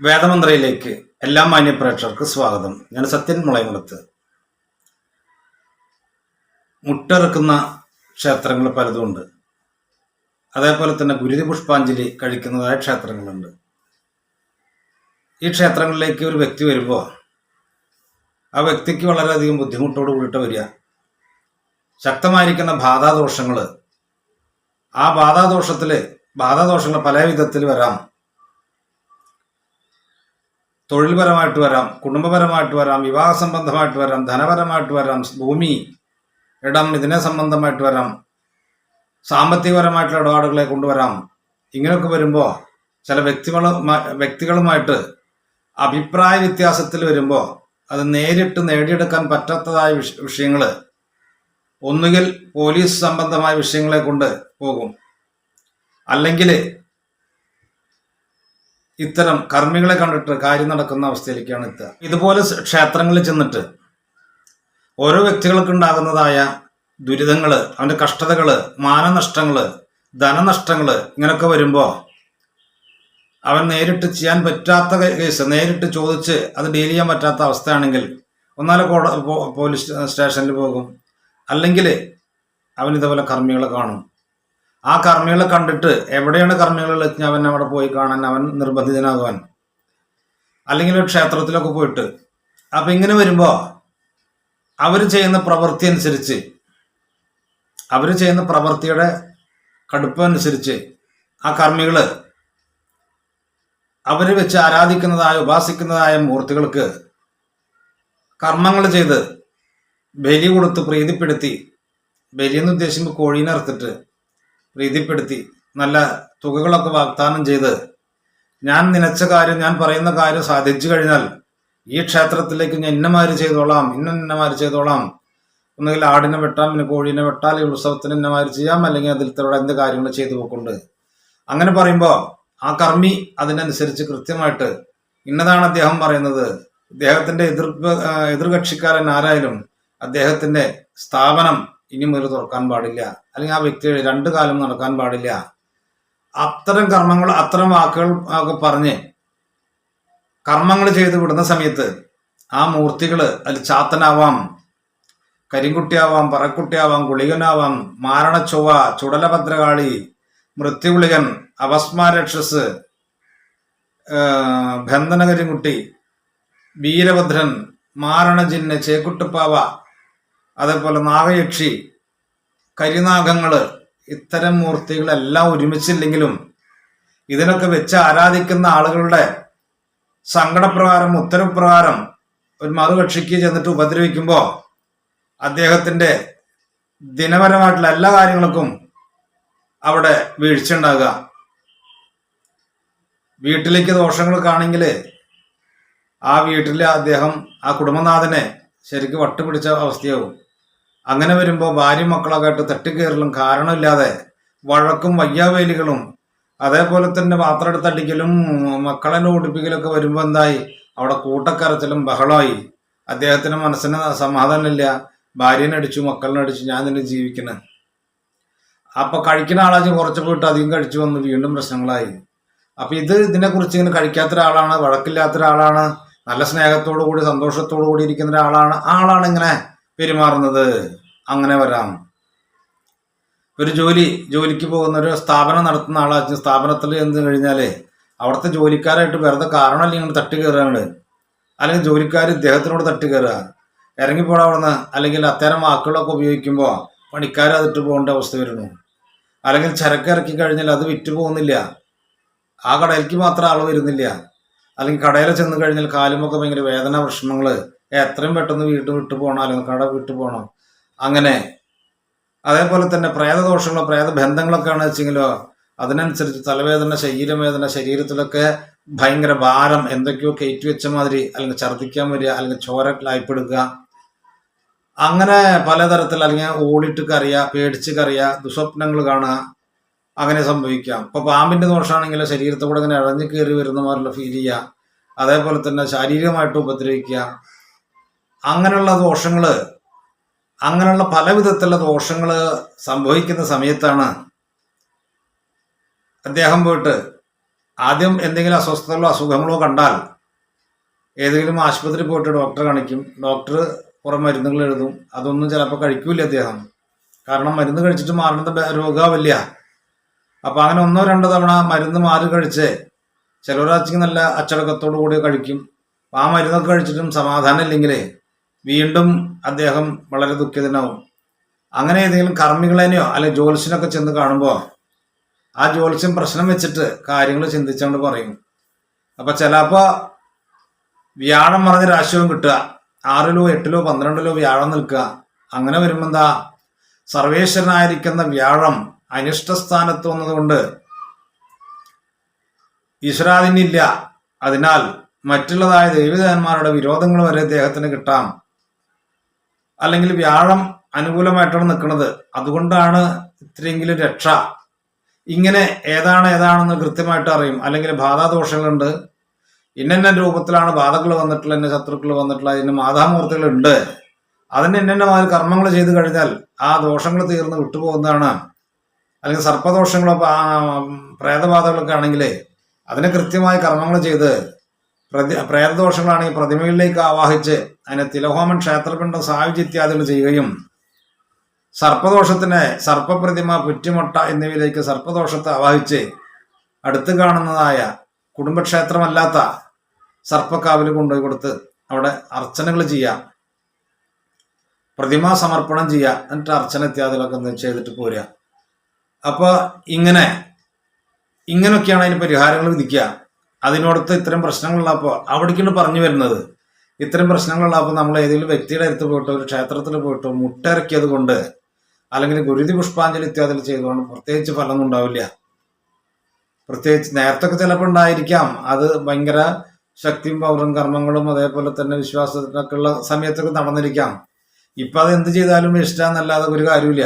വേദമന്ത്രയിലേക്ക് എല്ലാ മാന്യപ്രേക്ഷകർക്ക് സ്വാഗതം. ഞാൻ സത്യൻ മുളയമുളത്ത് മുട്ടിറക്കുന്ന ക്ഷേത്രങ്ങൾ പലതുമുണ്ട്. അതേപോലെ തന്നെ ഗുരുതി പുഷ്പാഞ്ജലി കഴിക്കുന്നതായ ക്ഷേത്രങ്ങളുണ്ട്. ഈ ക്ഷേത്രങ്ങളിലേക്ക് ഒരു വ്യക്തി വരുമ്പോൾ ആ വ്യക്തിക്ക് വളരെയധികം ബുദ്ധിമുട്ടോട് കൂടിയിട്ട് വരിക. ശക്തമായിരിക്കുന്ന ബാധാദോഷങ്ങൾ ആ ബാധാദോഷത്തിൽ ബാധാദോഷങ്ങൾ പല വിധത്തിൽ വരാം. തൊഴിൽപരമായിട്ട് വരാം കുടുംബപരമായിട്ട് വരാം വിവാഹ സംബന്ധമായിട്ട് വരാം ധനപരമായിട്ട് വരാം ഭൂമി ഇടം ഇതിനെ സംബന്ധമായിട്ട് വരാം സാമ്പത്തികപരമായിട്ടുള്ള ഇടപാടുകളെ കൊണ്ടുവരാം. ഇങ്ങനെയൊക്കെ വരുമ്പോൾ ചില വ്യക്തികളും വ്യക്തികളുമായിട്ട് അഭിപ്രായ വ്യത്യാസത്തിൽ വരുമ്പോൾ അത് നേരിട്ട് നേടിയെടുക്കാൻ പറ്റാത്തതായ വിഷ വിഷയങ്ങൾ ഒന്നുകിൽ പോലീസ് സംബന്ധമായ വിഷയങ്ങളെ കൊണ്ട് പോകും. അല്ലെങ്കിൽ ഇത്തരം കർമ്മികളെ കണ്ടിട്ട് കാര്യം നടക്കുന്ന അവസ്ഥയിലേക്കാണ് എത്തുക. ഇതുപോലെ ക്ഷേത്രങ്ങളിൽ ചെന്നിട്ട് ഓരോ വ്യക്തികൾക്ക് ഉണ്ടാകുന്നതായ ദുരിതങ്ങൾ അവന്റെ കഷ്ടതകൾ മാനനഷ്ടങ്ങൾ ധനനഷ്ടങ്ങൾ ഇങ്ങനെയൊക്കെ വരുമ്പോൾ അവൻ നേരിട്ട് ചെയ്യാൻ പറ്റാത്ത കേസ് നേരിട്ട് ചോദിച്ച് അത് ഡീൽ ചെയ്യാൻ പറ്റാത്ത അവസ്ഥയാണെങ്കിൽ ഒന്നാലും കോട പോലീസ് സ്റ്റേഷനിൽ പോകും. അല്ലെങ്കിൽ അവൻ ഇതുപോലെ കർമ്മികളെ കാണും. ആ കർമ്മികളെ കണ്ടിട്ട് എവിടെയാണ് കർമ്മികൾ വെച്ചാൽ അവൻ അവിടെ പോയി കാണാൻ? അവൻ നിർബന്ധിതനാകുവാൻ. അല്ലെങ്കിൽ ക്ഷേത്രത്തിലൊക്കെ പോയിട്ട്. അപ്പൊ ഇങ്ങനെ വരുമ്പോ അവർ ചെയ്യുന്ന പ്രവൃത്തി അനുസരിച്ച് അവർ ചെയ്യുന്ന പ്രവൃത്തിയുടെ കടുപ്പം അനുസരിച്ച് ആ കർമ്മികൾ അവർ വെച്ച് ആരാധിക്കുന്നതായ ഉപാസിക്കുന്നതായ മൂർത്തികൾക്ക് കർമ്മങ്ങൾ ചെയ്ത് ബലി കൊടുത്ത് പ്രീതിപ്പെടുത്തി ബലിയെന്ന് ഉദ്ദേശിക്കുമ്പോൾ കോഴീനെ അറുത്തിട്ട് പ്രീതിപ്പെടുത്തി നല്ല തുകകളൊക്കെ വാഗ്ദാനം ചെയ്ത് ഞാൻ നിനച്ച കാര്യം ഞാൻ പറയുന്ന കാര്യം സാധിച്ചു കഴിഞ്ഞാൽ ഈ ക്ഷേത്രത്തിലേക്ക് ഞാൻ ഇന്നമാര് ചെയ്തോളാം ഇന്ന ഇന്നമാര് ചെയ്തോളാം. ഒന്നുകിൽ ആടിനെ വെട്ടാം പിന്നെ കോഴീനെ വെട്ടാൽ ഈ ഉത്സവത്തിന് ഇന്നമാര് ചെയ്യാം അല്ലെങ്കിൽ അതിൽ തരോടെ എന്ത് കാര്യങ്ങൾ ചെയ്തു പോക്കുണ്ട്. അങ്ങനെ പറയുമ്പോൾ ആ കർമ്മി അതിനനുസരിച്ച് കൃത്യമായിട്ട് ഇന്നതാണ് അദ്ദേഹം പറയുന്നത്. അദ്ദേഹത്തിന്റെ എതിർ എതിർകക്ഷിക്കാരൻ ആരായാലും അദ്ദേഹത്തിന്റെ സ്ഥാപനം ഇനി മുതൽ തുറക്കാൻ പാടില്ല. അല്ലെങ്കിൽ ആ വ്യക്തി രണ്ടു കാലം നടക്കാൻ പാടില്ല. അത്തരം കർമ്മങ്ങൾ അത്തരം വാക്കുകൾ ഒക്കെ പറഞ്ഞ് കർമ്മങ്ങൾ ചെയ്ത് വിടുന്ന സമയത്ത് ആ മൂർത്തികൾ അതിൽ ചാത്തനാവാം. കരിങ്കുട്ടിയാവാം പറക്കുട്ടിയാവാം ഗുളികനാവാം മാരണച്ചൊവ്വ ചുടലഭദ്രകാളി മൃത്യുഗുളികൻ അവസ്മാരക്ഷസ് ബന്ധനകരിങ്കുട്ടി വീരഭദ്രൻ മാരണജിന്ന് ചേക്കുട്ടുപ്പാവ അതേപോലെ നാഗയക്ഷി കരിനാഗങ്ങൾ ഇത്തരം മൂർത്തികളെല്ലാം ഒരുമിച്ചില്ലെങ്കിലും ഇതിനൊക്കെ വെച്ച് ആരാധിക്കുന്ന ആളുകളുടെ സങ്കടപ്രകാരം ഉത്തരപ്രകാരം ഒരു മറുകക്ഷിക്ക് ചെന്നിട്ട് ഉപദ്രവിക്കുമ്പോൾ അദ്ദേഹത്തിന്റെ ദിനപരമായിട്ടുള്ള എല്ലാ കാര്യങ്ങൾക്കും അവിടെ വീഴ്ച ഉണ്ടാകുക വീട്ടിലേക്ക് ദോഷങ്ങൾ കാണെങ്കിൽ ആ വീട്ടിലെ അദ്ദേഹം ആ കുടുംബനാഥനെ ശരിക്കും വട്ടുപിടിച്ച അവസ്ഥയാവും. അങ്ങനെ വരുമ്പോൾ ഭാര്യ മക്കളൊക്കെ ആയിട്ട് തട്ടിക്കയറലും കാരണമില്ലാതെ വഴക്കും വയ്യാവേലികളും അതേപോലെ തന്നെ പാത്രം എടുത്തടിക്കലും മക്കളെ ഓടിപ്പിക്കലൊക്കെ വരുമ്പോൾ എന്തായി? അവിടെ കൂട്ടക്കരച്ചിലും ബഹളമായി. അദ്ദേഹത്തിന് മനസ്സിന് സമാധാനമില്ല. ഭാര്യനെ അടിച്ചു മക്കളിനെ അടിച്ചു ഞാൻ തന്നെ ജീവിക്കണ. അപ്പൊ കഴിക്കുന്ന ആളാച്ച് കുറച്ച് പോയിട്ട് അധികം കഴിച്ചു വന്ന് വീണ്ടും പ്രശ്നങ്ങളായി. അപ്പൊ ഇത് ഇതിനെക്കുറിച്ച് ഇങ്ങനെ കഴിക്കാത്ത ഒരാളാണ് വഴക്കില്ലാത്ത ഒരാളാണ് നല്ല സ്നേഹത്തോടു കൂടി സന്തോഷത്തോടു കൂടി ഇരിക്കുന്ന ഒരാളാണ് ആളാണ് ഇങ്ങനെ. പെരുമാറുന്നത് അങ്ങനെ വരാം. ഒരു ജോലി ജോലിക്ക് പോകുന്ന ഒരു സ്ഥാപനം നടത്തുന്ന ആളാ സ്ഥാപനത്തിൽ എന്ന് കഴിഞ്ഞാൽ അവിടുത്തെ ജോലിക്കാരായിട്ട് വെറുതെ കാരണമല്ല ഇങ്ങനെ തട്ടി കയറുകയാണ് അല്ലെങ്കിൽ ജോലിക്കാർ ഇദ്ദേഹത്തിനോട് തട്ടി കയറുക. ഇറങ്ങിപ്പോടാ അവിടുന്ന് അല്ലെങ്കിൽ അത്തരം വാക്കുകളൊക്കെ ഉപയോഗിക്കുമ്പോൾ പണിക്കാർ അതിട്ട് പോകേണ്ട അവസ്ഥ വരുന്നു. അല്ലെങ്കിൽ ചരക്ക് ഇറക്കി കഴിഞ്ഞാൽ അത് വിറ്റ് പോകുന്നില്ല. ആ കടയിലേക്ക് മാത്രം ആൾ വരുന്നില്ല. അല്ലെങ്കിൽ കടയിൽ ചെന്ന് കഴിഞ്ഞാൽ കാലുമൊക്കെ ഭയങ്കര വേദന പ്രശ്നങ്ങൾ എത്രയും പെട്ടെന്ന് വീട്ട് വിട്ടു പോകണം അല്ലെങ്കിൽ കട വിട്ടു പോകണം. അങ്ങനെ അതേപോലെ തന്നെ പ്രേതദോഷങ്ങളോ പ്രേത ബന്ധങ്ങളൊക്കെ ആണ് വെച്ചെങ്കിലോ അതിനനുസരിച്ച് തലവേദന ശരീരവേദന ശരീരത്തിലൊക്കെ ഭയങ്കര ഭാരം എന്തൊക്കെയോ കയറ്റി വെച്ച മാതിരി അല്ലെങ്കിൽ ഛർദ്ദിക്കാൻ വരിക അല്ലെങ്കിൽ ചോര ലായ്പെടുക്കുക അങ്ങനെ പലതരത്തിൽ അല്ലെങ്കിൽ ഓടിട്ട് കറിയുക പേടിച്ച് കറിയുക ദുസ്വപ്നങ്ങൾ കാണുക അങ്ങനെ സംഭവിക്കാം. ഇപ്പൊ പാമ്പിന്റെ ദോഷമാണെങ്കിൽ ശരീരത്തെ കൂടെ ഇങ്ങനെ ഇഴഞ്ഞു കയറി വരുന്ന മാതിരിയുള്ള ഫീൽ ചെയ്യുക. അതേപോലെ തന്നെ ശാരീരികമായിട്ട് ഉപദ്രവിക്കുക. അങ്ങനെയുള്ള ദോഷങ്ങൾ അങ്ങനെയുള്ള പല വിധത്തിലുള്ള ദോഷങ്ങൾ സംഭവിക്കുന്ന സമയത്താണ് അദ്ദേഹം പോയിട്ട് ആദ്യം എന്തെങ്കിലും അസ്വസ്ഥതകളോ അസുഖങ്ങളോ കണ്ടാൽ ഏതെങ്കിലും ആശുപത്രി പോയിട്ട് ഡോക്ടറെ കാണിക്കും. ഡോക്ടർ കുറേ മരുന്നുകൾ എഴുതും. അതൊന്നും ചിലപ്പോൾ കഴിക്കൂല അദ്ദേഹം കാരണം മരുന്ന് കഴിച്ചിട്ട് മാറുന്നത് ബ- അപ്പോൾ അപ്പം അങ്ങനെ ഒന്നോ രണ്ടോ തവണ മരുന്ന് മാറി കഴിച്ച് ചിലവരാച്ചെങ്കിൽ നല്ല അച്ചടക്കത്തോടു കൂടി കഴിക്കും. ആ മരുന്നൊക്കെ കഴിച്ചിട്ടും സമാധാനം ഇല്ലെങ്കിൽ വീണ്ടും അദ്ദേഹം വളരെ ദുഃഖിതനാവും. അങ്ങനെ ഏതെങ്കിലും കർമ്മികളേനെയോ അല്ലെ ജ്യോത്സ്യനൊക്കെ ചെന്ന് കാണുമ്പോൾ ആ ജ്യോത്സ്യം പ്രശ്നം വെച്ചിട്ട് കാര്യങ്ങൾ ചിന്തിച്ചുകൊണ്ട് പറയും. അപ്പൊ ചിലപ്പോ വ്യാഴം മറഞ്ഞ രാശിയും കിട്ടുക ആറിലോ എട്ടിലോ പന്ത്രണ്ടിലോ വ്യാഴം നിൽക്കുക അങ്ങനെ വരുമ്പോൾ എന്താ? സർവേശ്വരനായിരിക്കുന്ന വ്യാഴം അനിഷ്ടസ്ഥാനത്ത് വന്നതുകൊണ്ട് ഇല്ല. അതിനാൽ മറ്റുള്ളതായ ദൈവദേവന്മാരുടെ വിരോധങ്ങൾ വരെ അദ്ദേഹത്തിന് കിട്ടാം. അല്ലെങ്കിൽ വ്യാഴം അനുകൂലമായിട്ടാണ് നിൽക്കുന്നത്. അതുകൊണ്ടാണ് ഇത്രയെങ്കിലും രക്ഷ. ഇങ്ങനെ ഏതാണ് ഏതാണെന്ന് കൃത്യമായിട്ട് അറിയും. അല്ലെങ്കിൽ ബാധാദോഷങ്ങളുണ്ട്. ഇന്ന രൂപത്തിലാണ് ബാധകൾ വന്നിട്ടുള്ള ഇന്ന ശത്രുക്കൾ വന്നിട്ടുള്ള ഇന്ന മാതാമൂർത്തികളുണ്ട്. അതിന് ഇന്ന കർമ്മങ്ങൾ ചെയ്തു കഴിഞ്ഞാൽ ആ ദോഷങ്ങൾ തീർന്ന് വിട്ടുപോകുന്നതാണ്. അല്ലെങ്കിൽ സർപ്പദോഷങ്ങളോ പ്രേതബാധകളൊക്കെ ആണെങ്കിൽ അതിനെ കൃത്യമായി കർമ്മങ്ങൾ ചെയ്ത് പ്രതി ഈ പ്രതിമകളിലേക്ക് ആവാഹിച്ച് അതിനെ തിലഹോമൻ ക്ഷേത്രപിണ്ഡം സായുജ് ഇത്യാദികൾ ചെയ്യുകയും സർപ്പദോഷത്തിന് സർപ്പപ്രതിമ പുറ്റുമുട്ട എന്നിവയിലേക്ക് സർപ്പദോഷത്തെ ആവാഹിച്ച് അടുത്ത് കാണുന്നതായ കുടുംബക്ഷേത്രമല്ലാത്ത സർപ്പക്കാവിൽ കൊണ്ടുപോയി കൊടുത്ത് അവിടെ അർച്ചനകൾ ചെയ്യാം പ്രതിമാ സമർപ്പണം ചെയ്യുക എന്നിട്ട് അർച്ചന ഇത്യാദികളൊക്കെ ചെയ്തിട്ട് പോരുക. അപ്പോൾ ഇങ്ങനെ ഇങ്ങനെയൊക്കെയാണ് അതിന് പരിഹാരങ്ങൾ വിധിക്കുക. അതിനോടത്ത് ഇത്തരം പ്രശ്നങ്ങളുള്ളപ്പോൾ അവിടേക്കാണ് പറഞ്ഞു വരുന്നത്. ഇത്തരം പ്രശ്നങ്ങളുള്ളപ്പോൾ നമ്മൾ ഏതെങ്കിലും വ്യക്തിയുടെ അടുത്ത് പോയിട്ടോ ഒരു ക്ഷേത്രത്തിൽ പോയിട്ടോ മുട്ടിറക്കിയത് കൊണ്ട് അല്ലെങ്കിൽ ഗുരുതി പുഷ്പാഞ്ജലി ഇത്യാദി ചെയ്തുകൊണ്ട് പ്രത്യേകിച്ച് ഫലമൊന്നും ഉണ്ടാവില്ല. പ്രത്യേകിച്ച് നേരത്തെ ചിലപ്പോൾ ഉണ്ടായിരിക്കാം. അത് ഭയങ്കര ശക്തിയും പൗരം കർമ്മങ്ങളും അതേപോലെ തന്നെ വിശ്വാസത്തിനൊക്കെ ഉള്ള സമയത്തൊക്കെ നടന്നിരിക്കാം. ഇപ്പം അത് എന്ത് ചെയ്താലും ഇഷ്ടമെന്നല്ലാതെ ഒരു കാര്യമില്ല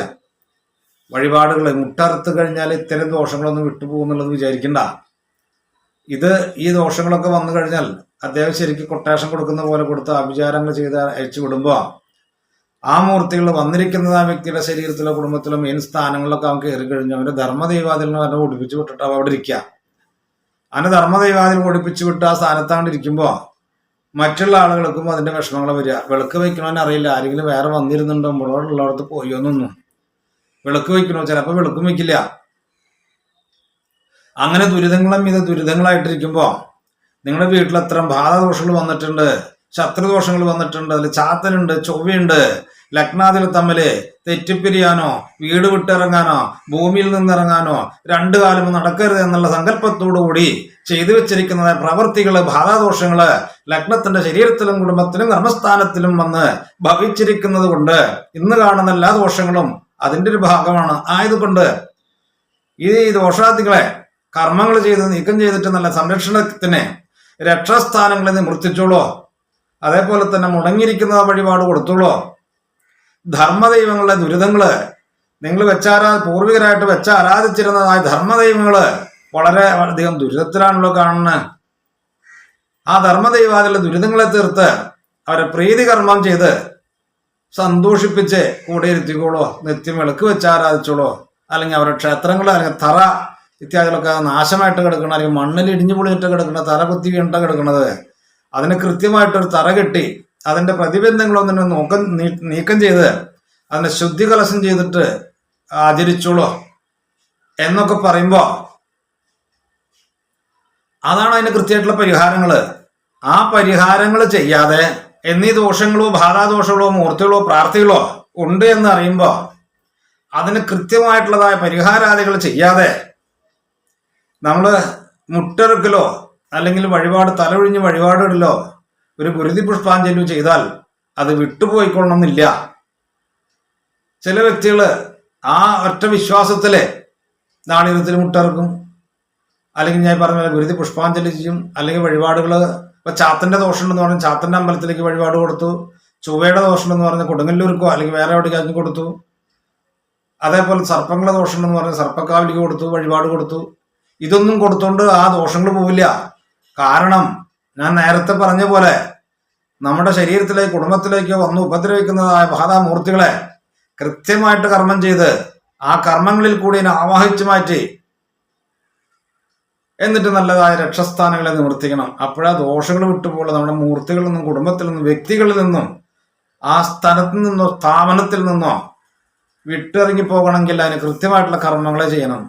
വഴിപാടുകൾ മുട്ടറുത്ത് കഴിഞ്ഞാൽ ഇത്തരം ദോഷങ്ങളൊന്നും വിട്ടുപോകുന്നുള്ളത് വിചാരിക്കണ്ട. ഇത് ഈ ദോഷങ്ങളൊക്കെ വന്നു കഴിഞ്ഞാൽ അദ്ദേഹം ശരിക്കും കൊട്ടേഷൻ കൊടുക്കുന്ന പോലെ കൊടുത്ത് അഭിചാരങ്ങൾ ചെയ്ത് അയച്ചു വിടുമ്പോൾ ആ മൂർത്തികൾ വന്നിരിക്കുന്നത് ആ വ്യക്തിയുടെ ശരീരത്തിലോ കുടുംബത്തിലോ മെയിൻ സ്ഥാനങ്ങളിലൊക്കെ അവൻ കയറി കഴിഞ്ഞു അവന്റെ ധർമ്മദൈവാദിനെ അവനെ ഓടിപ്പിച്ചു വിട്ടിട്ട് അവ അവിടെ ഇരിക്കുക. അവന്റെ ധർമ്മദൈവാദിനെ ഓടിപ്പിച്ചു വിട്ട് ആ സ്ഥാനത്താണ്ട് ഇരിക്കുമ്പോൾ മറ്റുള്ള ആളുകൾക്കും അതിന്റെ വിഷമങ്ങൾ വരിക. വിളക്ക് വയ്ക്കണമെന്ന് അറിയില്ല. ആരെങ്കിലും വേറെ വന്നിരുന്നുണ്ടോ? മുളകുള്ളടത്ത് പോയോന്നൊന്നും വിളക്ക് വയ്ക്കണോ? ചിലപ്പോൾ വിളക്കും വയ്ക്കില്ല. അങ്ങനെ ദുരിതങ്ങളും ഇത് ദുരിതങ്ങളായിട്ടിരിക്കുമ്പോൾ നിങ്ങളുടെ വീട്ടിൽ അത്തരം ബാധദോഷങ്ങൾ വന്നിട്ടുണ്ട് ശത്രുദോഷങ്ങൾ വന്നിട്ടുണ്ട് അതിൽ ചാത്തനുണ്ട് ചൊവ്വയുണ്ട് ലഗ്നാദികൾ തമ്മിൽ തെറ്റിപ്പിരിയാനോ വീട് വിട്ടിറങ്ങാനോ ഭൂമിയിൽ നിന്നിറങ്ങാനോ രണ്ടു കാലം നടക്കരുത് എന്നുള്ള സങ്കല്പത്തോടു കൂടി ചെയ്തു വെച്ചിരിക്കുന്ന പ്രവൃത്തികൾ ബാധാദോഷങ്ങൾ ലഗ്നത്തിന്റെ ശരീരത്തിലും കുടുംബത്തിലും കർമ്മസ്ഥാനത്തിലും വന്ന് ഭവിച്ചിരിക്കുന്നത് കൊണ്ട് ഇന്ന് കാണുന്ന എല്ലാ ദോഷങ്ങളും അതിന്റെ ഒരു ഭാഗമാണ്. ആയതുകൊണ്ട് ഈ ദോഷാദികളെ കർമ്മങ്ങൾ ചെയ്ത് നീക്കം ചെയ്തിട്ട് നല്ല സംരക്ഷണത്തിന് രക്ഷാസ്ഥാനങ്ങളിൽ നിവർത്തിച്ചോളോ അതേപോലെ തന്നെ മുടങ്ങിയിരിക്കുന്ന വഴിപാട് കൊടുത്തോളോ ധർമ്മദൈവങ്ങളുടെ ദുരിതങ്ങൾ നിങ്ങൾ വെച്ചാരാ പൂർവികരായിട്ട് വെച്ച ആരാധിച്ചിരുന്നതായ ധർമ്മദൈവങ്ങൾ വളരെ അധികം ദുരിതത്തിലാണല്ലോ കാണുന്നത് ആ ധർമ്മദൈവാദികളുടെ ദുരിതങ്ങളെ തീർത്ത് അവരെ പ്രീതി കർമ്മം ചെയ്ത് സന്തോഷിപ്പിച്ച് കൂടെ ഇരുത്തിക്കോളോ നിത്യം വിളക്ക് വെച്ച് ആരാധിച്ചോളോ അല്ലെങ്കിൽ അവരുടെ ക്ഷേത്രങ്ങൾ അല്ലെങ്കിൽ തറ ഇത്യാദികളൊക്കെ നാശമായിട്ട് കിടക്കുന്ന അല്ലെങ്കിൽ മണ്ണിൽ ഇടിഞ്ഞു പൊളിഞ്ഞിട്ട് കിടക്കുന്ന തല കുത്തി വീണ്ട കിടക്കുന്നത് അതിന് കൃത്യമായിട്ടൊരു തറ കെട്ടി അതിന്റെ പ്രതിബന്ധങ്ങളൊന്നും നോക്കം നീ- നീക്കം ചെയ്ത് അതിനെ ശുദ്ധി കലശം ചെയ്തിട്ട് ആചരിച്ചോളൂ എന്നൊക്കെ പറയുമ്പോൾ അതാണ് അതിന് കൃത്യമായിട്ടുള്ള പരിഹാരങ്ങൾ ആ പരിഹാരങ്ങൾ ചെയ്യാതെ എന്നീ ദോഷങ്ങളോ ബാധാദോഷങ്ങളോ മൂർത്തികളോ പ്രാർത്ഥികളോ ഉണ്ട് എന്ന് അറിയുമ്പോൾ അതിന് കൃത്യമായിട്ടുള്ളതായ പരിഹാരാദികൾ ചെയ്യാതെ നമ്മൾ മുട്ടെറുക്കലോ അല്ലെങ്കിൽ വഴിപാട് തലൊഴിഞ്ഞ് വഴിപാടിടലോ ഒരു ഗുരുതി പുഷ്പാഞ്ജലിയോ ചെയ്താൽ അത് വിട്ടുപോയിക്കൊള്ളണമെന്നില്ല. ചില വ്യക്തികൾ ആ ഒറ്റ വിശ്വാസത്തിൽ നാളികത്തിൽ മുട്ടിറക്കും. അല്ലെങ്കിൽ ഞാൻ പറഞ്ഞ ഗുരുതി പുഷ്പാഞ്ജലി ചെയ്യും. അല്ലെങ്കിൽ വഴിപാടുകൾ ഇപ്പൊ ദോഷം ഉണ്ടെന്ന് പറഞ്ഞ് ചാത്തന്റെ അമ്പലത്തിലേക്ക് വഴിപാട് കൊടുത്തു. ചൊവ്വയുടെ ദോഷം ഉണ്ടെന്ന് പറഞ്ഞ് കൊടുങ്ങല്ലൂർക്കോ അല്ലെങ്കിൽ വേറെ എവിടേക്ക് കൊടുത്തു. അതേപോലെ സർപ്പങ്ങളുടെ ദോഷം ഉണ്ടെന്ന് പറഞ്ഞ് സർപ്പക്കാവിലേക്ക് കൊടുത്തു വഴിപാട് കൊടുത്തു. ഇതൊന്നും കൊടുത്തോണ്ട് ആ ദോഷങ്ങൾ പോവില്ല. കാരണം ഞാൻ നേരത്തെ പറഞ്ഞ പോലെ നമ്മുടെ ശരീരത്തിലേക്ക് കുടുംബത്തിലേക്ക് വന്ന് ഉപദ്രവിക്കുന്നതായ ബാധാമൂർത്തികളെ കൃത്യമായിട്ട് കർമ്മം ചെയ്ത് ആ കർമ്മങ്ങളിൽ കൂടി ആവാഹിച്ചു മാറ്റി എന്നിട്ട് നല്ലതായ രക്ഷസ്ഥാനങ്ങളെ നിവർത്തിക്കണം. അപ്പോഴാ ദോഷങ്ങൾ വിട്ടുപോലെ നമ്മുടെ മൂർത്തികളിൽ നിന്നും കുടുംബത്തിൽ നിന്നും വ്യക്തികളിൽ നിന്നും ആ സ്ഥലത്ത് നിന്നോ സ്ഥാപനത്തിൽ നിന്നോ വിട്ടിറങ്ങി പോകണമെങ്കിൽ അതിന് കൃത്യമായിട്ടുള്ള കർമ്മങ്ങളെ ചെയ്യണം.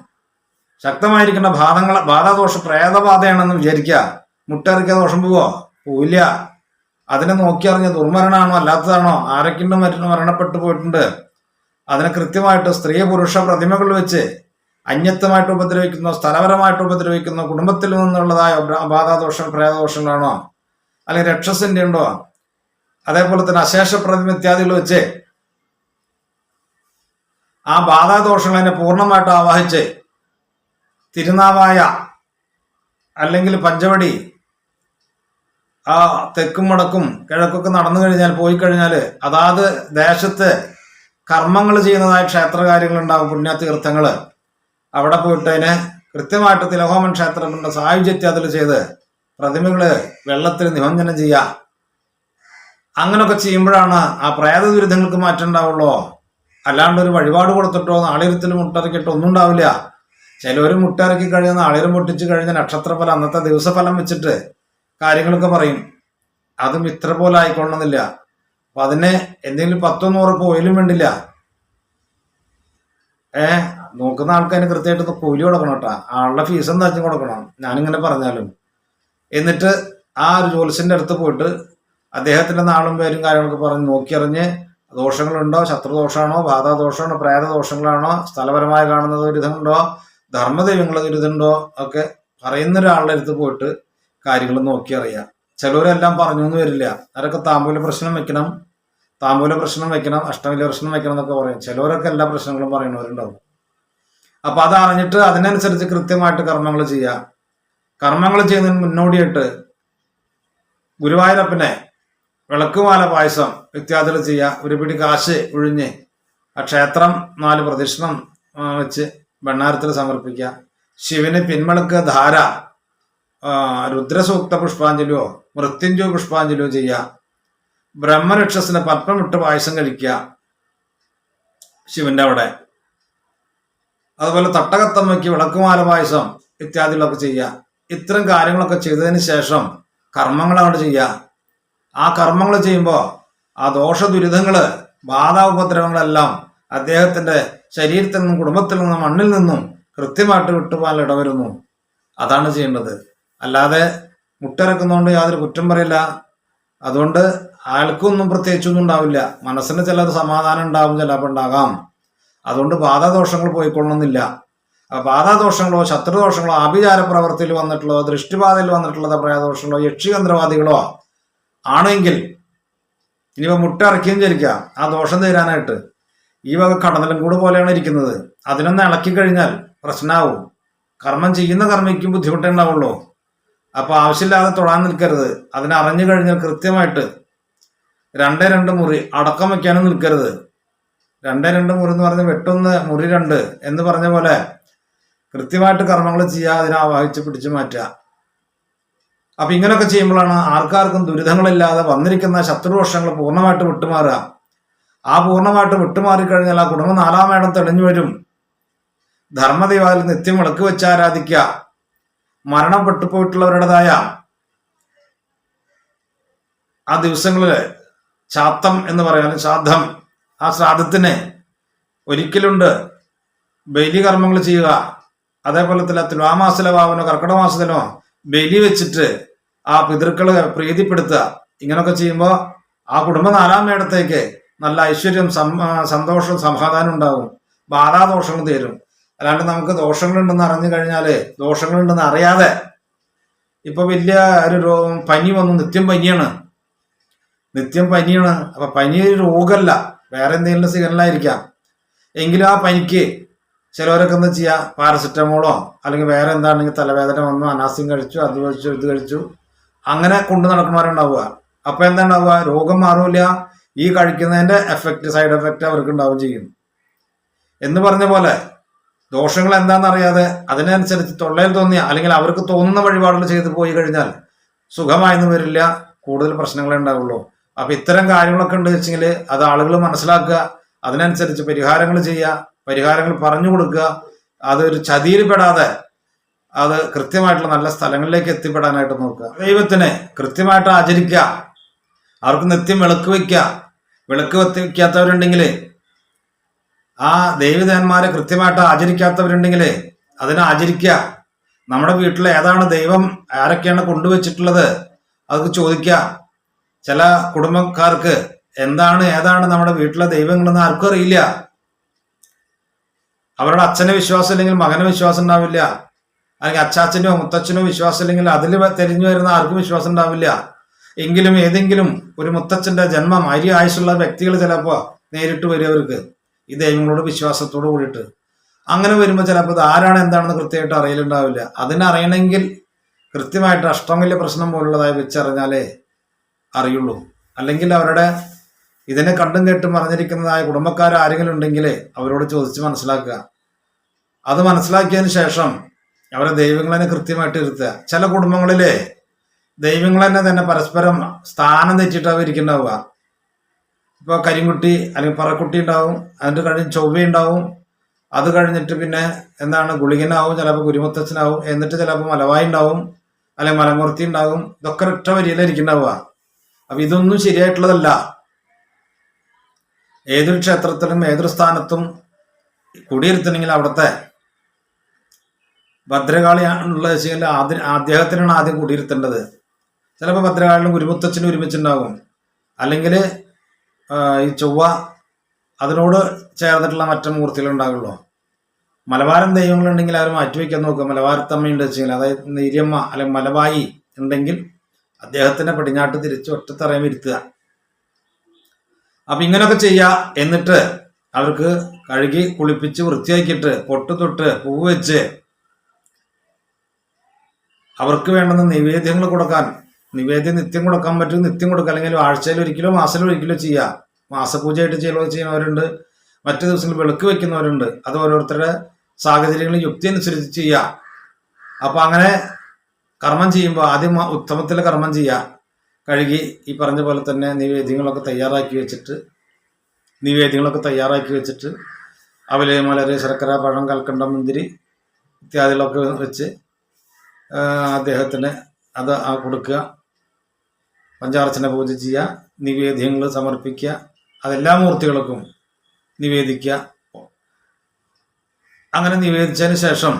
ശക്തമായിരിക്കുന്ന ബാധങ്ങൾ ബാധാദോഷ പ്രേതബാധയാണെന്ന് വിചാരിക്കുക. മുട്ടിറക്കിയ ദോഷം പോവോ? പോവില്ല. അതിനെ നോക്കിയറിഞ്ഞ ദുർമരണമാണോ അല്ലാത്തതാണോ? ആരൊക്കെയുണ്ട് മറ്റും മരണപ്പെട്ടു പോയിട്ടുണ്ട്? അതിനെ കൃത്യമായിട്ട് സ്ത്രീ പുരുഷ പ്രതിമകൾ വെച്ച് അന്യത്വമായിട്ട് ഉപദ്രവിക്കുന്നോ സ്ഥലപരമായിട്ട് ഉപദ്രവിക്കുന്നോ കുടുംബത്തിൽ നിന്നുള്ളതായ ബാധാദോഷം പ്രേതദോഷങ്ങളാണോ? അല്ലെങ്കിൽ രക്ഷസിന്റെ ഉണ്ടോ? അതേപോലെ തന്നെ അശേഷ പ്രതിമ ഇത്യാദികൾ വെച്ച് ആ ബാധാദോഷങ്ങളെ പൂർണമായിട്ട് ആവാഹിച്ച് തിരുനാവായ അല്ലെങ്കിൽ പഞ്ചവടി ആ തെക്കും വടക്കും കിഴക്കൊക്കെ നടന്നു കഴിഞ്ഞാൽ പോയി കഴിഞ്ഞാൽ അതാത് ദേശത്ത് കർമ്മങ്ങൾ ചെയ്യുന്നതായ ക്ഷേത്രകാര്യങ്ങൾ ഉണ്ടാവും പുണ്യതീർത്ഥങ്ങൾ. അവിടെ പോയിട്ട് അതിന് കൃത്യമായിട്ട് തിലഹോമൻ ക്ഷേത്രത്തിന്റെ സായുജ്യത്യാതിൽ ചെയ്ത് പ്രതിമകൾ വെള്ളത്തിൽ നിമഞ്ജനം ചെയ്യുക. അങ്ങനൊക്കെ ചെയ്യുമ്പോഴാണ് ആ പ്രേത ദുരിതങ്ങൾക്ക് മാറ്റം ഉണ്ടാവുള്ളൂ? അല്ലാണ്ട് ഒരു വഴിപാട് കൊടുത്തിട്ടോ നാളിരത്തിൽ മുട്ടറിക്കിട്ടോ ഒന്നും ഉണ്ടാവില്ല. ചിലവർ മുട്ടിറക്കി കഴിഞ്ഞ നാളെ മുട്ടിച്ച് കഴിഞ്ഞ നക്ഷത്രഫലം അന്നത്തെ ദിവസഫലം വെച്ചിട്ട് കാര്യങ്ങളൊക്കെ പറയും. അതും ഇത്ര പോലെ ആയിക്കൊള്ളണമെന്നില്ല. അപ്പൊ അതിന് എന്തെങ്കിലും പത്തോ നൂറോ കോയിലും വേണ്ടില്ല. ഏ നോക്കുന്ന ആൾക്കാര് കൃത്യമായിട്ട് കൂലി കൊടുക്കണം കേട്ടോ. ആളുടെ ഫീസ് എന്താ കൊടുക്കണം? ഞാനിങ്ങനെ പറഞ്ഞാലും. എന്നിട്ട് ആ ഒരു ജ്യോത്സ്യന്റെ അടുത്ത് പോയിട്ട് അദ്ദേഹത്തിന്റെ നാളും പേരും കാര്യങ്ങളൊക്കെ പറഞ്ഞ് നോക്കിയറിഞ്ഞ് ദോഷങ്ങളുണ്ടോ? ശത്രുദോഷമാണോ ബാധാദോഷമാണോ പ്രേതദോഷങ്ങളാണോ? സ്ഥലപരമായി കാണുന്നത് ദുരിതമുണ്ടോ ധർമ്മദൈവങ്ങളെ ദുരിതമുണ്ടോ ഒക്കെ പറയുന്ന ഒരാളുടെ അടുത്ത് പോയിട്ട് കാര്യങ്ങൾ നോക്കി അറിയാം. ചിലവരെല്ലാം പറഞ്ഞു എന്ന് വരില്ല. അവരൊക്കെ താമ്പൂല പ്രശ്നം വെക്കണം. താമ്പൂല പ്രശ്നം വെക്കണം. അഷ്ടമില പ്രശ്നം വെക്കണം എന്നൊക്കെ പറയും. ചിലവരൊക്കെ എല്ലാ പ്രശ്നങ്ങളും പറയുന്നവരുണ്ടാവും. അപ്പൊ അത് അറിഞ്ഞിട്ട് അതിനനുസരിച്ച് കൃത്യമായിട്ട് കർമ്മങ്ങൾ ചെയ്യുക കർമ്മങ്ങൾ ചെയ്യുന്നതിന് മുന്നോടിയായിട്ട് ഗുരുവായൂരപ്പനെ വിളക്കുമാല പായസം ഇത്യാദികൾ ചെയ്യുക ഒരു പിടി കാശ് ഒഴിഞ്ഞ് ആ ക്ഷേത്രം നാല് പ്രദക്ഷിണം വെച്ച് ഭണ്ണാരത്തിൽ സമർപ്പിക്കുക. ശിവന് പിന്മളക്ക് ധാര രുദ്രസൂക്ത പുഷ്പാഞ്ജലിയോ മൃത്യുഞ്ജയ പുഷ്പാഞ്ജലിയോ ചെയ്യുക. ബ്രഹ്മരക്ഷസിന് പത്മമിട്ട് പായസം കഴിക്കുക ശിവന്റെ അവിടെ. അതുപോലെ തട്ടകത്തമ്മയ്ക്ക് വിളക്കുമാല പായസം ഇത്യാദികളൊക്കെ ചെയ്യുക. ഇത്തരം കാര്യങ്ങളൊക്കെ ചെയ്തതിന് ശേഷം കർമ്മങ്ങൾ അങ്ങോട്ട് ചെയ്യുക. ആ കർമ്മങ്ങൾ ചെയ്യുമ്പോൾ ആ ദോഷ ദുരിതങ്ങൾ ബാധ ഉപദ്രവങ്ങളെല്ലാം അദ്ദേഹത്തിന്റെ ശരീരത്തിൽ നിന്നും കുടുംബത്തിൽ നിന്നും മണ്ണിൽ നിന്നും കൃത്യമായിട്ട് വിട്ടുപോകാൻ ഇടവരുന്നു. അതാണ് ചെയ്യേണ്ടത്. അല്ലാതെ മുട്ടിറക്കുന്നതുകൊണ്ട് യാതൊരു കുറ്റം പറയില്ല. അതുകൊണ്ട് ആൾക്കൊന്നും പ്രത്യേകിച്ചൊന്നും ഉണ്ടാവില്ല. മനസ്സിന് ചിലത് സമാധാനം ഉണ്ടാവും ചിലപ്പോൾ ഉണ്ടാകാം. അതുകൊണ്ട് ബാധാദോഷങ്ങൾ പോയിക്കൊള്ളണമെന്നില്ല. ബാധാദോഷങ്ങളോ ശത്രുദോഷങ്ങളോ ആഭിചാര പ്രവൃത്തിയിൽ വന്നിട്ടുള്ളതോ ദൃഷ്ടിബാധയിൽ വന്നിട്ടുള്ളതോ പ്രയാദോഷങ്ങളോ യക്ഷികന്ത്രവാദികളോ ആണെങ്കിൽ ഇനിയിപ്പോൾ മുട്ട ഇറക്കിയും ചരിക്കുക ആ ദോഷം തീരാനായിട്ട്. ഈ വക കടന്നലും കൂട് പോലെയാണ് ഇരിക്കുന്നത്. അതിനൊന്ന് ഇളക്കി കഴിഞ്ഞാൽ പ്രശ്നമാവും കർമ്മം ചെയ്യുന്ന കർമ്മയ്ക്കും ബുദ്ധിമുട്ടേ ഉണ്ടാവുള്ളൂ അപ്പൊ ആവശ്യമില്ലാതെ തൊടാൻ നിൽക്കരുത്. അതിനെ അറിഞ്ഞു കഴിഞ്ഞാൽ കൃത്യമായിട്ട് രണ്ടേ രണ്ട് മുറി അടക്കം വയ്ക്കാനും നിൽക്കരുത്. രണ്ടേ രണ്ട് മുറി എന്ന് പറഞ്ഞ വെട്ടൊന്ന് മുറി രണ്ട് എന്ന് പറഞ്ഞ പോലെ കൃത്യമായിട്ട് കർമ്മങ്ങൾ ചെയ്യുക അതിനെ ആവാഹിച്ച് പിടിച്ചു മാറ്റുക. അപ്പൊ ഇങ്ങനെയൊക്കെ ചെയ്യുമ്പോഴാണ് ആർക്കാർക്കും ദുരിതങ്ങളില്ലാതെ വന്നിരിക്കുന്ന ശത്രുദോഷങ്ങൾ പൂർണമായിട്ട് വിട്ടുമാറുക. ആ പൂർണമായിട്ട് വിട്ടുമാറിക്കഴിഞ്ഞാൽ ആ കുടുംബം നാലാം മേടം തെളിഞ്ഞു വരും. ധർമ്മദൈവാതിൽ നിത്യം വിളക്ക് വെച്ച് ആരാധിക്കുക. മരണപ്പെട്ടു പോയിട്ടുള്ളവരുടേതായ ആ ദിവസങ്ങളിൽ ശാത്തം എന്ന് പറയാൻ ശ്രാദ്ധം ആ ശ്രാദ്ധത്തിന് ഒരിക്കലുണ്ട്. ബലി കർമ്മങ്ങൾ ചെയ്യുക. അതേപോലെ തന്നെ തുലാമാസത്തിലോ ഭാവനോ കർക്കിടമാസത്തിനോ ബലി വെച്ചിട്ട് ആ പിതൃക്കളെ പ്രീതിപ്പെടുത്തുക. ഇങ്ങനൊക്കെ ചെയ്യുമ്പോൾ ആ കുടുംബം നാലാം മേടത്തേക്ക് നല്ല ഐശ്വര്യം സന്തോഷം സമാധാനം ഉണ്ടാവും. ബാധാദോഷങ്ങൾ തീരും. അല്ലാണ്ട് നമുക്ക് ദോഷങ്ങളുണ്ടെന്ന് അറിഞ്ഞു കഴിഞ്ഞാൽ ദോഷങ്ങളുണ്ടെന്ന് അറിയാതെ ഇപ്പൊ വലിയ ഒരു രോഗം പനി വന്നു. നിത്യം പനിയാണ്. നിത്യം പനിയാണ്. അപ്പൊ പനി ഒരു രോഗമല്ല. വേറെ എന്തെങ്കിലും സിഗ്നലായിരിക്കാം. എങ്കിലും ആ പനിക്ക് ചിലവരൊക്കെ എന്താ ചെയ്യുക പാരസെറ്റമോളോ അല്ലെങ്കിൽ വേറെ എന്താണെങ്കിൽ തലവേദന വന്നു അനാസ്യം കഴിച്ചു അത് കഴിച്ചു ഇത് കഴിച്ചു. അങ്ങനെ കൊണ്ടു നടക്കുന്നവരുണ്ടാവുക. അപ്പൊ എന്താ ഉണ്ടാവുക? രോഗം മാറൂല ഈ കഴിക്കുന്നതിന്റെ എഫക്റ്റ് സൈഡ് എഫക്റ്റ് അവർക്ക് ഉണ്ടാവുകയും ചെയ്യും. എന്ന് പറഞ്ഞ പോലെ ദോഷങ്ങൾ എന്താണെന്നറിയാതെ അതിനനുസരിച്ച് തൊള്ളയിൽ തോന്നിയ അല്ലെങ്കിൽ അവർക്ക് തോന്നുന്ന വഴിപാടുകൾ ചെയ്തു പോയി കഴിഞ്ഞാൽ സുഖമായെന്ന് വരില്ല കൂടുതൽ പ്രശ്നങ്ങളേ ഉണ്ടാവുള്ളൂ. അപ്പൊ ഇത്തരം കാര്യങ്ങളൊക്കെ ഉണ്ട് വെച്ചെങ്കിൽ അത് ആളുകൾ മനസ്സിലാക്കുക അതിനനുസരിച്ച് പരിഹാരങ്ങൾ ചെയ്യുക പരിഹാരങ്ങൾ പറഞ്ഞു കൊടുക്കുക. അതൊരു ചതിയിൽ പെടാതെ അത് കൃത്യമായിട്ടുള്ള നല്ല സ്ഥലങ്ങളിലേക്ക് എത്തിപ്പെടാനായിട്ട് നോക്കുക. ദൈവത്തിനെ കൃത്യമായിട്ട് ആചരിക്കുക. അവർക്ക് നിത്യം വിളക്ക് വയ്ക്കുക. വിളക്ക് വത്തിക്കാത്തവരുണ്ടെങ്കിൽ ആ ദൈവദേവന്മാരെ കൃത്യമായിട്ട് ആചരിക്കാത്തവരുണ്ടെങ്കിൽ അതിനെ ആചരിക്കുക. നമ്മുടെ വീട്ടിൽ ഏതാണ് ദൈവം ആരൊക്കെയാണ് കൊണ്ടുവച്ചിട്ടുള്ളത് അതൊക്കെ ചോദിക്കുക. ചില കുടുംബക്കാർക്ക് എന്താണ് ഏതാണ് നമ്മുടെ വീട്ടിലെ ദൈവങ്ങളെന്ന് ആർക്കും അറിയില്ല. അവരുടെ അച്ഛന് വിശ്വാസം ഇല്ലെങ്കിൽ മകന് വിശ്വാസം ഉണ്ടാവില്ല. അല്ലെങ്കിൽ അച്ചാച്ചനോ മുത്തച്ഛനോ വിശ്വാസം ഇല്ലെങ്കിൽ അതിൽ തെരിഞ്ഞു വരുന്ന ആർക്കും വിശ്വാസം ഉണ്ടാവില്ല. എങ്കിലും ഏതെങ്കിലും ഒരു മുത്തച്ഛന്റെ ജന്മം അരി ആയുസുള്ള വ്യക്തികൾ ചിലപ്പോൾ നേരിട്ട് വരും ഈ ദൈവങ്ങളോട് വിശ്വാസത്തോട് കൂടിയിട്ട്. അങ്ങനെ വരുമ്പോൾ ചിലപ്പോൾ ഇത് ആരാണ് എന്താണെന്ന് കൃത്യമായിട്ട് അറിയലുണ്ടാവില്ല. അതിനറിയണമെങ്കിൽ കൃത്യമായിട്ട് അഷ്ടമല്യ പ്രശ്നം പോലുള്ളതായി വെച്ചറിഞ്ഞാലേ അറിയുള്ളൂ. അല്ലെങ്കിൽ അവരുടെ ഇതിനെ കണ്ടും കേട്ടും അറിഞ്ഞിരിക്കുന്നതായ കുടുംബക്കാർ ആരെങ്കിലും ഉണ്ടെങ്കിൽ അവരോട് ചോദിച്ച് മനസ്സിലാക്കുക. അത് മനസ്സിലാക്കിയതിന് ശേഷം അവരെ ദൈവങ്ങളെ കൃത്യമായിട്ട് ഇരുത്തുക. ചില കുടുംബങ്ങളിലെ ദൈവങ്ങൾ തന്നെ തന്നെ പരസ്പരം സ്ഥാനം തെറ്റിട്ടാവും ഇരിക്കുന്നുണ്ടാവുക ഇപ്പോൾ കരിങ്കുട്ടി അല്ലെങ്കിൽ പറക്കുട്ടി ഉണ്ടാവും അതിന്റെ കഴിഞ്ഞ് ചൊവ്വ ഉണ്ടാവും. അത് കഴിഞ്ഞിട്ട് പിന്നെ എന്താണ് ഗുളികനാവും ചിലപ്പോൾ കുരുമുത്തച്ഛനാവും എന്നിട്ട് ചിലപ്പോൾ മലവായി ഉണ്ടാവും അല്ലെങ്കിൽ മലമൂർത്തി ഉണ്ടാവും. ഇതൊക്കെ ഒറ്റ വരിയിലായിരിക്കുന്നുണ്ടാവുക അപ്പൊ ഇതൊന്നും ശരിയായിട്ടുള്ളതല്ല. ഏതൊരു ക്ഷേത്രത്തിലും ഏതൊരു സ്ഥാനത്തും കുടിയിരുത്തണമെങ്കിൽ അവിടുത്തെ ഭദ്രകാളിയാണുള്ളത് വെച്ചാൽ ആദ്യം അദ്ദേഹത്തിനാണ് ആദ്യം കുടിയിരുത്തേണ്ടത്. ചിലപ്പോൾ ഭദ്രകാളിലും ഗുരുമുത്തച്ഛനും ഒരുമിച്ചുണ്ടാകും. അല്ലെങ്കിൽ ഈ ചൊവ്വ അതിനോട് ചേർന്നിട്ടുള്ള മറ്റു മൂർത്തികൾ ഉണ്ടാകുള്ളൂ. മലബാരൻ ദൈവങ്ങളുണ്ടെങ്കിൽ അവർ മാറ്റിവെക്കാൻ നോക്കുക. മലബാരത്തമ്മയുണ്ട് വെച്ചെങ്കിൽ അതായത് നീര്യമ്മ അല്ലെങ്കിൽ മലബായി ഉണ്ടെങ്കിൽ അദ്ദേഹത്തിനെ പടിഞ്ഞാട്ട് തിരിച്ച് ഒറ്റത്തറയും ഇരുത്തുക. അപ്പൊ ഇങ്ങനെയൊക്കെ ചെയ്യുക എന്നിട്ട് അവർക്ക് കഴുകി കുളിപ്പിച്ച് വൃത്തിയാക്കിയിട്ട് പൊട്ട് തൊട്ട് പൂവ് വെച്ച് അവർക്ക് വേണ്ടുന്ന നിവേദ്യങ്ങൾ കൊടുക്കാൻ നിവേദ്യം നിത്യം കൊടുക്കാൻ പറ്റും നിത്യം കൊടുക്കുക. അല്ലെങ്കിൽ ആഴ്ചയിൽ ഒരിക്കലോ മാസത്തിൽ ഒരിക്കലോ ചെയ്യാം. മാസപൂജയായിട്ട് ചെയ്യുക ചെയ്യുന്നവരുണ്ട്. മറ്റു ദിവസങ്ങളിൽ വിളക്ക് വെക്കുന്നവരുണ്ട് അത് ഓരോരുത്തരുടെ സാഹചര്യങ്ങളും യുക്തി അനുസരിച്ച് ചെയ്യുക അപ്പൊ അങ്ങനെ കർമ്മം ചെയ്യുമ്പോൾ ആദ്യം ഉത്തമത്തിൽ കർമ്മം ചെയ്യുക കഴുകി ഈ പറഞ്ഞ പോലെ തന്നെ നിവേദ്യങ്ങളൊക്കെ തയ്യാറാക്കി വെച്ചിട്ട് നിവേദ്യങ്ങളൊക്കെ തയ്യാറാക്കി വെച്ചിട്ട് അവലെ മലര് ശർക്കര പഴം കൽക്കണ്ട മുന്തിരി ഇത്യാദികളൊക്കെ വെച്ച് അദ്ദേഹത്തിന് അത് കൊടുക്കുക. പഞ്ചാർച്ചന പൂജ ചെയ്യുക നിവേദ്യങ്ങൾ സമർപ്പിക്കുക അതെല്ലാ മൂർത്തികൾക്കും നിവേദിക്കുക. അങ്ങനെ നിവേദിച്ചതിന് ശേഷം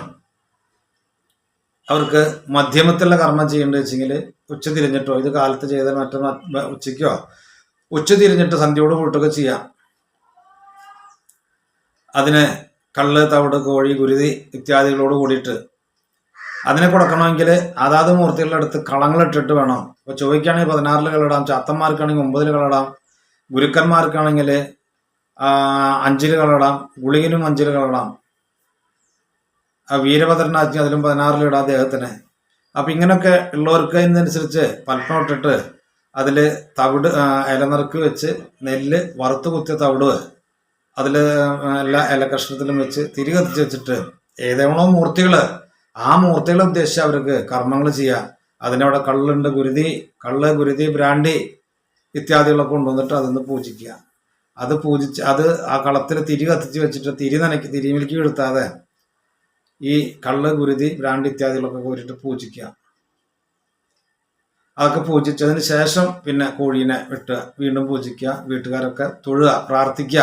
അവർക്ക് മധ്യമത്തിലുള്ള കർമ്മം ചെയ്യേണ്ടത് വെച്ചെങ്കിൽ ഉച്ച തിരിഞ്ഞിട്ടോ ഇത് കാലത്ത് ചെയ്താൽ മറ്റോ ഉച്ചയ്ക്കോ ഉച്ച തിരിഞ്ഞിട്ട് സന്ധ്യയോട് കൂട്ടൊക്കെ ചെയ്യാം. അതിന് കള്ള് തവിട് കോഴി ഗുരുതി ഇത്യാദികളോട് കൂടിയിട്ട് അതിനെ കൊടുക്കണമെങ്കിൽ അതാത് മൂർത്തികളുടെ അടുത്ത് കളങ്ങളിട്ടിട്ട് വേണം. ഇപ്പോൾ ചൊവ്വയ്ക്കാണെങ്കിൽ പതിനാറിൽ കളിടാം ചാത്തന്മാർക്കാണെങ്കിൽ ഒമ്പതിൽ കളിടാം ഗുരുക്കന്മാർക്കാണെങ്കിൽ അഞ്ചിൽ കളിടാം ഗുളികനും അഞ്ചിൽ കളിടാം വീരഭദ്രനാജ്ഞ അതിലും പതിനാറിലിടാം അദ്ദേഹത്തിന്. അപ്പം ഇങ്ങനെയൊക്കെ ഉള്ളവർക്ക് അതിനനുസരിച്ച് പൽപ്പം ഇട്ടിട്ട് അതിൽ തവിട് ഇലനിറക്ക് വെച്ച് നെല്ല് വറുത്ത് കുത്തിയ തവിട് അതിൽ എല്ലാ ഇലകഷ്ണത്തിലും വെച്ച് തിരി കത്തിച്ച് വെച്ചിട്ട് ഏതെങ്കിലും മൂർത്തികൾ ആ മൂർത്തികളെ ഉദ്ദേശിച്ച് അവർക്ക് കർമ്മങ്ങൾ ചെയ്യാം. അതിനവിടെ കള്ളുണ്ട് ഗുരുതി കള്ള് ഗുരുതി ബ്രാൻഡി ഇത്യാദികളൊക്കെ കൊണ്ടുവന്നിട്ട് അതൊന്ന് പൂജിക്കുക. അത് പൂജിച്ച് അത് ആ കളത്തിൽ തിരി കത്തിച്ച് വെച്ചിട്ട് തിരി നനയ്ക്ക് തിരിമിലേക്ക് എടുത്താതെ ഈ കള്ള് ഗുരുതി ബ്രാൻഡ് ഇത്യാദികളൊക്കെ കോരിട്ട് പൂജിക്കുക. അതൊക്കെ പൂജിച്ചതിന് ശേഷം പിന്നെ കോഴീനെ വിട്ട് വീണ്ടും പൂജിക്കുക വീട്ടുകാരൊക്കെ തൊഴുക പ്രാർത്ഥിക്കുക.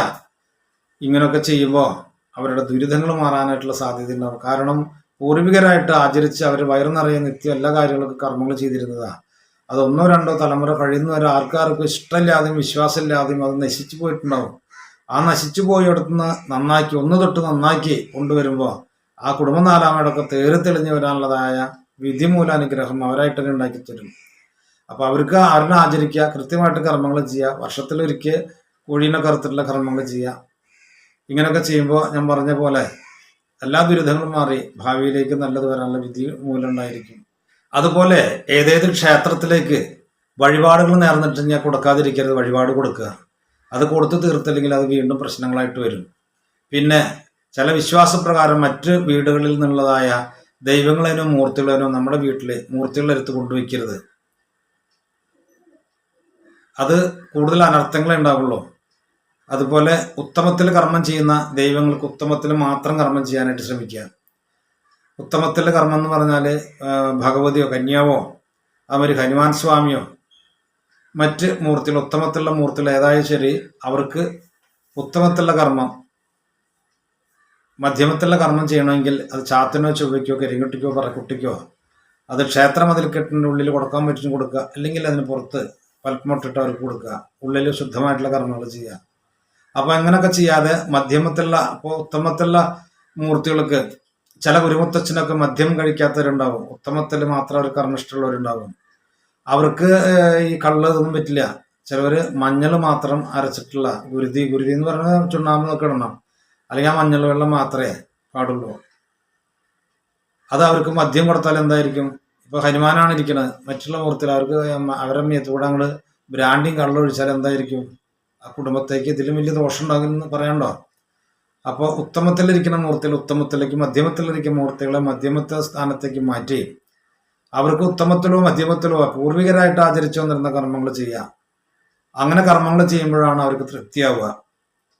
ഇങ്ങനെയൊക്കെ ചെയ്യുമ്പോൾ അവരുടെ ദുരിതങ്ങൾ മാറാനായിട്ടുള്ള സാധ്യത ഉണ്ടാവും കാരണം പൂർവികരായിട്ട് ആചരിച്ച് അവർ വയറുനിറയെ നിത്യം എല്ലാ കാര്യങ്ങളൊക്കെ കർമ്മങ്ങൾ ചെയ്തിരുന്നതാണ് അത് ഒന്നോ രണ്ടോ തലമുറ കഴിയുന്നവരെ ആൾക്കാർക്ക് ഇഷ്ടമില്ലാതെയും വിശ്വാസമില്ലാതെയും അത് നശിച്ചു പോയിട്ടുണ്ടാവും. ആ നശിച്ചു പോയിടത്തുനിന്ന് നന്നാക്കി ഒന്ന് തൊട്ട് നന്നാക്കി കൊണ്ടുവരുമ്പോൾ ആ കുടുംബനാലാമയുടെയൊക്കെ തേറി തെളിഞ്ഞു വരാനുള്ളതായ വിധിമൂലാനുഗ്രഹം അവരായിട്ട് തന്നെ ഉണ്ടാക്കി തരും. അപ്പോൾ അവർക്ക് അവരുടെ ആചരിക്കുക കൃത്യമായിട്ട് കർമ്മങ്ങൾ ചെയ്യുക വർഷത്തിലൊരിക്കൽ കോഴീനെ കറുത്തിട്ടുള്ള കർമ്മങ്ങൾ ചെയ്യുക. ഇങ്ങനെയൊക്കെ ചെയ്യുമ്പോൾ ഞാൻ പറഞ്ഞ പോലെ എല്ലാ ദുരിതങ്ങളും മാറി ഭാവിയിലേക്ക് നല്ലത് വരാനുള്ള വിധി മൂലമുണ്ടായിരിക്കും അതുപോലെ ഏതേത് ക്ഷേത്രത്തിലേക്ക് വഴിപാടുകൾ നേർന്നിട്ട് ഞാൻ കൊടുക്കാതിരിക്കരുത് വഴിപാട് കൊടുക്കുക. അത് കൊടുത്തു തീർത്തില്ലെങ്കിൽ അത് വീണ്ടും പ്രശ്നങ്ങളായിട്ട് വരും. പിന്നെ ചില വിശ്വാസപ്രകാരം മറ്റ് വീടുകളിൽ നിന്നുള്ളതായ ദൈവങ്ങളേനോ മൂർത്തികളേനോ നമ്മുടെ വീട്ടിൽ മൂർത്തികളെടുത്ത് കൊണ്ടുവയ്ക്കരുത്. അത് കൂടുതൽ അനർത്ഥങ്ങളെ ഉണ്ടാവുള്ളൂ. അതുപോലെ ഉത്തമത്തിൽ കർമ്മം ചെയ്യുന്ന ദൈവങ്ങൾക്ക് ഉത്തമത്തിൽ മാത്രം കർമ്മം ചെയ്യാനായിട്ട് ശ്രമിക്കുക. ഉത്തമത്തിൽ കർമ്മം എന്ന് പറഞ്ഞാൽ ഭഗവതിയോ കന്യാവോ അവർ ഹനുമാൻ സ്വാമിയോ മറ്റ് മൂർത്തികൾ ഉത്തമത്തിലുള്ള മൂർത്തികൾ ഏതായാലും ശരി അവർക്ക് ഉത്തമത്തിലുള്ള കർമ്മം മധ്യമത്തിലുള്ള കർമ്മം ചെയ്യണമെങ്കിൽ അത് ചാത്തനോ ചൊവ്വയ്ക്കോ കരിങ്കുട്ടിക്കോ പറക്കുട്ടിക്കോ അത് ക്ഷേത്ര മതിൽക്കെട്ടിന്റെ ഉള്ളിൽ കൊടുക്കാൻ പറ്റും കൊടുക്കുക അല്ലെങ്കിൽ അതിന് പുറത്ത് പൽപ്പമൊട്ടിട്ട് അവർക്ക് കൊടുക്കുക ഉള്ളിൽ ശുദ്ധമായിട്ടുള്ള കർമ്മങ്ങൾ ചെയ്യുക. അപ്പോൾ അങ്ങനെയൊക്കെ ചെയ്യാതെ മധ്യമത്തിലുള്ള അപ്പോൾ ഉത്തമത്തിലുള്ള മൂർത്തികൾക്ക് ചില ഗുരുമുത്തച്ഛനൊക്കെ മദ്യം കഴിക്കാത്തവരുണ്ടാവും. ഉത്തമത്തിൽ മാത്രം അവർ കർമ്മിഷ്ടമുള്ളവരുണ്ടാവും അവർക്ക് ഈ കള്ള് ഇതൊന്നും പറ്റില്ല. ചിലവർ മഞ്ഞൾ മാത്രം അരച്ചിട്ടുള്ള ഗുരുതി ഗുരുതി എന്ന് പറഞ്ഞാൽ ചുണ്ണാമ്പ് ഒക്കെ ഇടണം. അല്ലെങ്കിൽ ആ മഞ്ഞൾ വെള്ളം മാത്രമേ പാടുള്ളൂ. അത് അവർക്ക് മദ്യം കൊടുത്താൽ എന്തായിരിക്കും? ഇപ്പൊ ഹനുമാനാണ് ഇരിക്കുന്നത് മറ്റുള്ള മൂർത്തികൾ അവർക്ക് അവരെ മേത്തൂടെ അങ്ങോട്ട് ബ്രാൻഡിങ് കള്ളൊഴിച്ചാൽ എന്തായിരിക്കും? ആ കുടുംബത്തേക്ക് ഇതിലും വലിയ ദോഷം ഉണ്ടാകുമെന്ന് പറയണ്ടോ അപ്പോൾ ഉത്തമത്തിലിരിക്കുന്ന മൂർത്തികൾ ഉത്തമത്തിലേക്ക് മധ്യമത്തിലിരിക്കുന്ന മൂർത്തികളെ മധ്യമത്തെ സ്ഥാനത്തേക്ക് മാറ്റി. അവർക്ക് ഉത്തമത്തിലോ മധ്യമത്തിലോ പൂർവികരായിട്ട് ആചരിച്ചു വന്നിരുന്ന കർമ്മങ്ങൾ ചെയ്യാം അങ്ങനെ കർമ്മങ്ങൾ ചെയ്യുമ്പോഴാണ് അവർക്ക് തൃപ്തിയാവുക.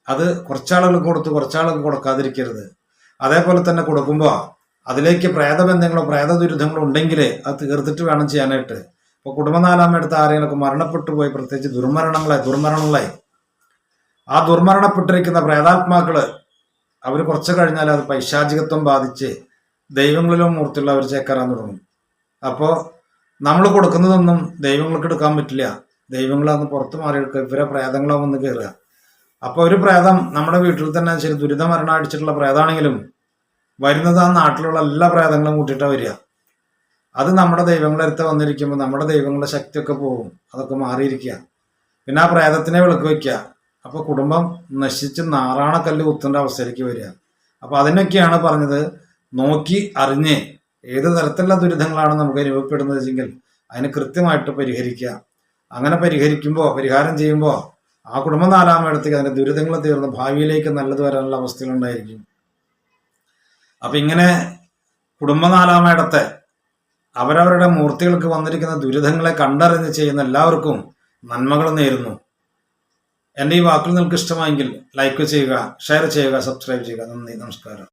അത് കുറച്ചാളുകൾക്ക് കൊടുത്ത് കുറച്ചാളുകൾക്ക് കൊടുക്കാതിരിക്കരുത്. അതേപോലെ തന്നെ കൊടുക്കുമ്പോൾ അതിലേക്ക് പ്രേതബന്ധങ്ങളോ പ്രേത ദുരിതങ്ങളോ ഉണ്ടെങ്കിൽ അത് തീർത്തിട്ട് വേണം ചെയ്യാനായിട്ട്. ഇപ്പോൾ കുടുംബനാലാമ എടുത്ത ആരെങ്കിലൊക്കെ മരണപ്പെട്ടു പോയി പ്രത്യേകിച്ച് ദുർമരണങ്ങളായി ദുർമരണങ്ങളായി. ആ ദുർമരണപ്പെട്ടിരിക്കുന്ന പ്രേതാത്മാക്കൾ അവർ കുറച്ച് കഴിഞ്ഞാൽ അത് പൈശാചികത്വം ബാധിച്ച് ദൈവങ്ങളിലും മൂർത്തിയുള്ള അവർ ചേക്കാറാൻ തുടങ്ങും. അപ്പോൾ നമ്മൾ കൊടുക്കുന്നതൊന്നും ദൈവങ്ങൾക്ക് എടുക്കാൻ പറ്റില്ല. ദൈവങ്ങളൊന്ന് പുറത്ത് മാറി എടുക്കുക ഇവരെ പ്രേതങ്ങളോ വന്ന് കയറുക അപ്പോൾ ഒരു പ്രേതം നമ്മുടെ വീട്ടിൽ തന്നെ ശരി ദുരിത മരണം അടിച്ചിട്ടുള്ള പ്രേതാണെങ്കിലും വരുന്നത് ആ നാട്ടിലുള്ള എല്ലാ പ്രേതങ്ങളും കൂട്ടിയിട്ടാണ് വരിക. അത് നമ്മുടെ ദൈവങ്ങളുടെ അടുത്ത് വന്നിരിക്കുമ്പോൾ നമ്മുടെ ദൈവങ്ങളുടെ ശക്തിയൊക്കെ പോകും. അതൊക്കെ മാറിയിരിക്കുക. പിന്നെ ആ പ്രേതത്തിനെ വിളക്ക് വയ്ക്കുക. അപ്പോൾ കുടുംബം നശിച്ച് നാറാണക്കല്ല് കുത്തേണ്ട അവസ്ഥയിലേക്ക് വരിക. അപ്പോൾ അതിനൊക്കെയാണ് പറഞ്ഞത് നോക്കി അറിഞ്ഞ് ഏത് തരത്തിലുള്ള ദുരിതങ്ങളാണ് നമുക്ക് അനുഭവപ്പെടുന്നത് വെച്ചെങ്കിൽ അതിന് കൃത്യമായിട്ട് പരിഹരിക്കുക. അങ്ങനെ പരിഹരിക്കുമ്പോൾ പരിഹാരം ചെയ്യുമ്പോൾ ആ കുടുംബം നാലാമയിടത്തേക്ക് അതിന്റെ ദുരിതങ്ങൾ തീർന്ന് ഭാവിയിലേക്ക് നല്ലത് വരാനുള്ള അവസ്ഥകളുണ്ടായിരിക്കും അപ്പം ഇങ്ങനെ കുടുംബനാലാമയിടത്തെ അവരവരുടെ മൂർത്തികൾക്ക് വന്നിരിക്കുന്ന ദുരിതങ്ങളെ കണ്ടറിഞ്ഞ് ചെയ്യുന്ന എല്ലാവർക്കും നന്മകൾ നേരുന്നു. എന്റെ ഈ വാക്കുകൾ നിങ്ങൾക്ക് ഇഷ്ടമായെങ്കിൽ ലൈക്ക് ചെയ്യുക ഷെയർ ചെയ്യുക സബ്സ്ക്രൈബ് ചെയ്യുക. നന്ദി നമസ്കാരം.